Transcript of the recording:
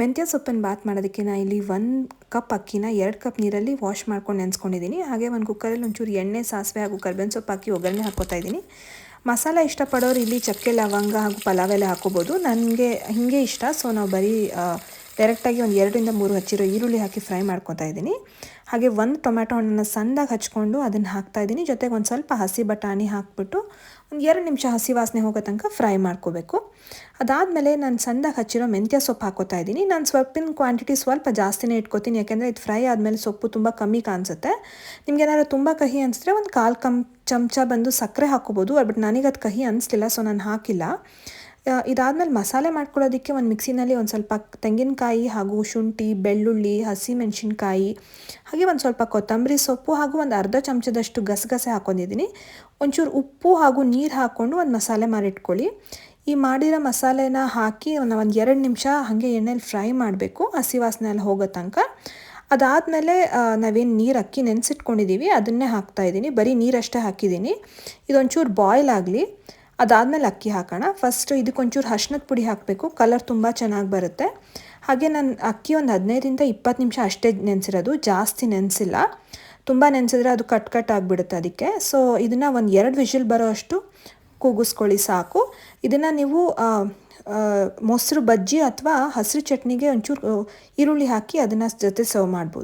ಮೆಂತ್ಯ ಸೊಪ್ಪನ್ನು ಬಾತ್ ಮಾಡೋದಕ್ಕೆ ನಾನು ಇಲ್ಲಿ ಒಂದು ಕಪ್ ಅಕ್ಕಿನ ಎರಡು ಕಪ್ ನೀರಲ್ಲಿ ವಾಶ್ ಮಾಡ್ಕೊಂಡು ನೆನೆಸ್ಕೊಂಡಿದ್ದೀನಿ. ಹಾಗೆ ಒಂದು ಕುಕ್ಕರಲ್ಲಿ ಒಂಚೂರು ಎಣ್ಣೆ, ಸಾಸಿವೆ ಹಾಗೂ ಕರ್ಬೇವಿನ ಸೊಪ್ಪು ಹಾಕಿ ಒಗ್ಗರಣೆ ಹಾಕೋತಾ ಇದ್ದೀನಿ. ಮಸಾಲ ಇಷ್ಟಪಡೋರು ಇಲ್ಲಿ ಚಕ್ಕೆ, ಲವಂಗ ಹಾಗೂ ಪಲಾವ್ ಎಲ್ಲ ಹಾಕೋಬೋದು ನನಗೆ ಹೀಗೆ ಇಷ್ಟ. ಸೊ ನಾವು ಬರೀ ಡೈರೆಕ್ಟಾಗಿ ಒಂದು ಎರಡರಿಂದ ಮೂರು ಹಚ್ಚಿರೋ ಈರುಳ್ಳಿ ಹಾಕಿ ಫ್ರೈ ಮಾಡ್ಕೊತಾ ಇದ್ದೀನಿ. ಹಾಗೆ ಒಂದು ಟೊಮ್ಯಾಟೊ ಹಣ್ಣನ್ನು ಸಣ್ಣದಾಗಿ ಹಚ್ಕೊಂಡು ಅದನ್ನು ಹಾಕ್ತಾ ಇದ್ದೀನಿ. ಜೊತೆಗೆ ಒಂದು ಸ್ವಲ್ಪ ಹಸಿ ಬಟಾಣಿ ಹಾಕ್ಬಿಟ್ಟು ಒಂದು ಎರಡು ನಿಮಿಷ ಹಸಿ ವಾಸನೆ ಹೋಗೋ ತನಕ ಫ್ರೈ ಮಾಡ್ಕೋಬೇಕು. ಅದಾದಮೇಲೆ ನಾನು ಸಣ್ಣದಾಗಿ ಹಚ್ಚಿರೋ ಮೆಂತ್ಯ ಸೊಪ್ಪು ಹಾಕೋತಾ ಇದ್ದೀನಿ. ನಾನು ಸೊಪ್ಪಿನ ಕ್ವಾಂಟಿಟಿ ಸ್ವಲ್ಪ ಜಾಸ್ತಿನೇ ಇಟ್ಕೋತೀನಿ. ಯಾಕೆಂದರೆ ಇದು ಫ್ರೈ ಆದಮೇಲೆ ಸೊಪ್ಪು ತುಂಬ ಕಮ್ಮಿ ಕಾಣಿಸುತ್ತೆ. ನಿಮ್ಗೆ ಏನಾದ್ರು ತುಂಬ ಕಹಿ ಅನಿಸಿದ್ರೆ ಒಂದು ಕಾಲು ಕಮ್ ಚಮಚ ಬಂದು ಸಕ್ಕರೆ ಹಾಕೋಬೋದು ಬಟ್ ನನಗೆ ಅದು ಕಹಿ ಅನಿಸ್ಲಿಲ್ಲ, ಸೊ ನಾನು ಹಾಕಿಲ್ಲ. ಇದಾದಮೇಲೆ ಮಸಾಲೆ ಮಾಡ್ಕೊಳ್ಳೋದಕ್ಕೆ ಒಂದು ಮಿಕ್ಸಿನಲ್ಲಿ ಒಂದು ಸ್ವಲ್ಪ ತೆಂಗಿನಕಾಯಿ ಹಾಗೂ ಶುಂಠಿ, ಬೆಳ್ಳುಳ್ಳಿ ಹಸಿಮೆಣಸಿನ್ಕಾಯಿ ಹಾಗೆ ಒಂದು ಸ್ವಲ್ಪ ಕೊತ್ತಂಬರಿ ಸೊಪ್ಪು ಹಾಗೂ ಒಂದು ಅರ್ಧ ಚಮಚದಷ್ಟು ಗಸಗಸೆ ಹಾಕೊಂಡಿದ್ದೀನಿ. ಒಂಚೂರು ಉಪ್ಪು ಹಾಗೂ ನೀರು ಹಾಕ್ಕೊಂಡು ಒಂದು ಮಸಾಲೆ ಮಾಡಿಟ್ಕೊಳ್ಳಿ. ಈ ಮಾಡಿರೋ ಮಸಾಲೆನ ಹಾಕಿ ಒಂದು ಒಂದು ಎರಡು ನಿಮಿಷ ಹಾಗೆ ಎಣ್ಣೆಲಿ ಫ್ರೈ ಮಾಡಬೇಕು, ಹಸಿ ವಾಸನೆ ಹೋಗೋ ತನಕ. ಅದಾದಮೇಲೆ ನಾವೇನು ನೀರು ಅಕ್ಕಿ ನೆನೆಸಿಟ್ಕೊಂಡಿದ್ದೀವಿ ಅದನ್ನೇ ಹಾಕ್ತಾ ಇದ್ದೀನಿ ಬರೀ ನೀರಷ್ಟೇ ಹಾಕಿದ್ದೀನಿ ಇದೊಂಚೂರು ಬಾಯ್ಲ್ ಆಗಲಿ. ಅದಾದಮೇಲೆ ಅಕ್ಕಿ ಹಾಕೋಣ. ಫಸ್ಟ್ ಇದಕ್ಕೊಂಚೂರು ಹಶ್ನದ ಪುಡಿ ಹಾಕಬೇಕು. ಕಲರ್ ತುಂಬ ಚೆನ್ನಾಗಿ ಬರುತ್ತೆ. ಹಾಗೆ ನಾನು ಅಕ್ಕಿ ಒಂದು ಹದಿನೈದರಿಂದ ಇಪ್ಪತ್ತು ನಿಮಿಷ ಅಷ್ಟೇ ನೆನೆಸಿರೋದು. ಜಾಸ್ತಿ ನೆನೆಸಿಲ್ಲ. ತುಂಬ ನೆನೆಸಿದ್ರೆ ಅದು ಕಟ್ ಕಟ್ ಆಗಿಬಿಡುತ್ತೆ ಅದಕ್ಕೆ. ಸೊ ಇದನ್ನು ಒಂದು ಎರಡು ವಿಷಿಲ್ ಬರೋ ಅಷ್ಟು ಕೂಗಿಸ್ಕೊಳ್ಳಿ ಸಾಕು. ಇದನ್ನು ನೀವು ಮೊಸರು ಬಜ್ಜಿ ಅಥವಾ ಹಸಿರು ಚಟ್ನಿಗೆ ಒಂಚೂರು ಈರುಳ್ಳಿ ಹಾಕಿ ಅದನ್ನು ಜೊತೆ ಸರ್ವ್ ಮಾಡ್ಬೋದು.